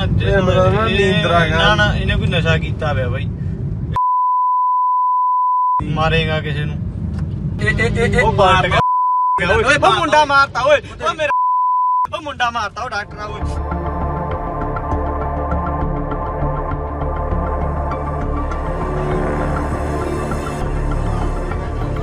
ਨਾ ਜੇ- ਇਹ ਮੇਰਾ ਨਾ ਇਹ- ਨੀਂਦਰ ਆ ਗਿਆ। ਨਾ ਨਾ ਇਹਨੇ ਕੋਈ ਨਸ਼ਾ ਕੀਤਾ ਹੋਇਆ ਬਾਈ। ਮਾਰੇਗਾ ਕਿਸੇ ਨੂੰ। ਉਹ ਬਾਟ ਗਿਆ। ਓਏ ਉਹ ਮੁੰਡਾ ਮਾਰਤਾ ਓਏ। ਉਹ ਮੇਰਾ ਉਹ ਮੁੰਡਾ ਮਾਰਤਾ ਉਹ ਡਾਕਟਰ ਆ ਓਏ।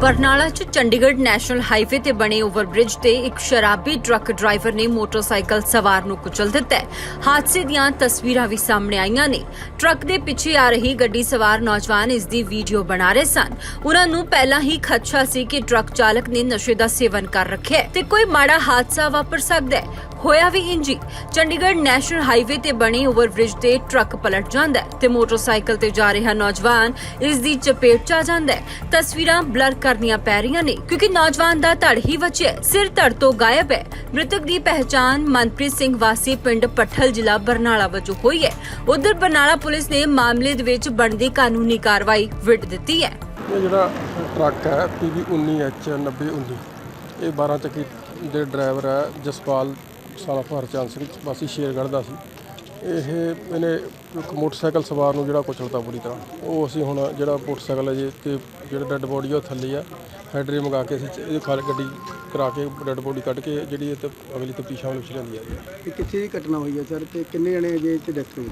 ਬਰਨਾਲਾ 'ਚ ਚੰਡੀਗੜ੍ਹ ਨੈਸ਼ਨਲ ਹਾਈਵੇ ਤੇ ਬਣੇ ਓਵਰਬ੍ਰਿਜ ਤੇ ਇੱਕ ਸ਼ਰਾਬੀ ਟਰੱਕ ਡਰਾਈਵਰ ਨੇ ਮੋਟਰਸਾਈਕਲ ਸਵਾਰ ਨੂੰ ਕੁਚਲ ਦਿੱਤਾ ਹਾਦਸੇ ਦੀਆਂ ਤਸਵੀਰਾਂ ਵੀ ਸਾਹਮਣੇ ਆਈਆਂ ਨੇ। ਟਰੱਕ ਦੇ ਪਿੱਛੇ ਆ ਰਹੀ ਗੱਡੀ ਸਵਾਰ ਨੌਜਵਾਨ ਇਸ ਦੀ ਵੀਡੀਓ ਬਣਾ ਰਹੇ ਸਨ। ਉਹਨਾਂ ਨੂੰ ਪਹਿਲਾਂ ਹੀ ਖਦਸ਼ਾ ਸੀ ਕਿ ਟਰੱਕ ਚਾਲਕ ਨੇ ਨਸ਼ੇ ਦਾ ਸੇਵਨ ਕਰ ਰੱਖਿਆ ਤੇ ਕੋਈ ਮਾੜਾ ਹਾਦਸਾ ਵਾਪਰ ਸਕਦਾ ਹੈ। ਹੋਇਆ ਵੀ ਇੰਜੀ ਚੰਡੀਗੜ੍ਹ ਨੈਸ਼ਨਲ ਹਾਈਵੇ ਤੇ ਬਣੇ ਓਵਰਬ੍ਰਿਜ ਤੇ ਟਰੱਕ ਪਲਟ ਜਾਂਦਾ ਹੈ ਤੇ ਮੋਟਰਸਾਈਕਲ ਤੇ ਜਾ ਰਿਹਾ ਨੌਜਵਾਨ ਇਸ ਦੀ ਚਪੇਟ 'ਚ ਆ ਜਾਂਦਾ ਹੈ। ਤਸਵੀਰਾਂ ਬਲਰ ਕਰਨੀਆਂ ਪੈ ਰਹੀਆਂ ਨੇ ਕਿਉਂਕਿ ਨੌਜਵਾਨ ਦਾ ਧੜ ਹੀ ਬਚਿਆ ਸਿਰ ਧੜ ਤੋਂ ਗਾਇਬ ਹੈ। ਮ੍ਰਿਤਕ ਦੀ ਪਹਿਚਾਣ ਮਨਪ੍ਰੀਤ ਸਿੰਘ ਵਾਸੀ ਪਿੰਡ ਪੱਠਲ ਜ਼ਿਲ੍ਹਾ ਬਰਨਾਲਾ ਵਜੋਂ ਹੋਈ ਹੈ। ਉਧਰ ਬਰਨਾਲਾ ਪੁਲਿਸ ਨੇ ਮਾਮਲੇ ਦੇ ਵਿੱਚ ਬਣਦੀ ਕਾਨੂੰਨੀ ਕਾਰਵਾਈ ਵਿੱਢ ਦਿੱਤੀ ਹੈ। ਇਹ ਜਿਹੜਾ ਟਰੱਕ ਹੈ PB 19H 9019 ਇਹ 12 ਚੱਕੀ ਦੇ ਡਰਾਈਵਰ ਹੈ ਜਸਪਾਲ ਸਾਲਾ ਹਰਚੰਦ ਸਿੰਘ ਵਾਸੀ ਸ਼ੇਰਗੜ੍ਹ ਦਾ ਸੀ। ਇਹ ਇਹਨੇ ਇੱਕ ਮੋਟਰਸਾਈਕਲ ਸਵਾਰ ਨੂੰ ਜਿਹੜਾ ਕੁਚਲਤਾ ਪੂਰੀ ਤਰ੍ਹਾਂ ਉਹ ਅਸੀਂ ਹੁਣ ਜਿਹੜਾ ਮੋਟਰਸਾਈਕਲ ਹੈ ਜੀ ਤੇ ਜਿਹੜਾ ਡੈੱਡ ਬੋਡੀ ਉਹ ਥੱਲੇ ਆ। ਹੈਡਰੇ ਮੰਗਾ ਕੇ ਅਸੀਂ ਇਹ ਖਾਲ ਗੱਡੀ ਕਰਾ ਕੇ ਡੈੱਡ ਬੋਡੀ ਕੱਢ ਕੇ ਜਿਹੜੀ ਇਹ ਤੇ ਅਗਲੀ ਤਫਤੀਸ਼ ਵਿੱਚ ਲੈਂਦੀ ਆ ਜੀ। ਇਹ ਕਿੱਥੇ ਦੀ ਘਟਨਾ ਹੋਈ ਹੈ ਸਰ? ਤੇ ਕਿੰਨੇ ਜਣੇ ਅਜੇ ਇੱਥੇ ਡੈਥ ਹੋਈ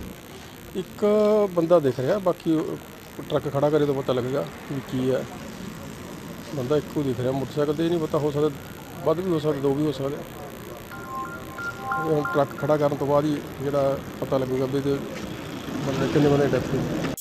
ਇੱਕ ਬੰਦਾ ਦਿਖ ਰਿਹਾ ਬਾਕੀ ਟਰੱਕ ਖੜਾ ਕਰੇ ਤਾਂ ਪਤਾ ਲੱਗੇਗਾ ਵੀ ਕੀ ਹੈ ਬੰਦਾ ਇੱਕੋ ਦਿਖ ਰਿਹਾ ਮੋਟਰਸਾਈਕਲ ਤੇ ਨਹੀਂ ਪਤਾ ਹੋ ਸਕਦਾ ਵੱਧ ਵੀ ਹੋ ਸਕਦਾ ਦੋ ਵੀ ਹੋ ਸਕਦਾ ਹੁਣ ਟਰੱਕ ਖੜਾ ਕਰਨ ਤੋਂ ਬਾਅਦ ਹੀ ਜਿਹੜਾ ਪਤਾ ਲੱਗੂਗਾ ਵੀ ਇਹਦੇ ਬੰਦੇ ਕਿੰਨੇ ਬੰਦੇ ਡੈਥ ਹੋਈ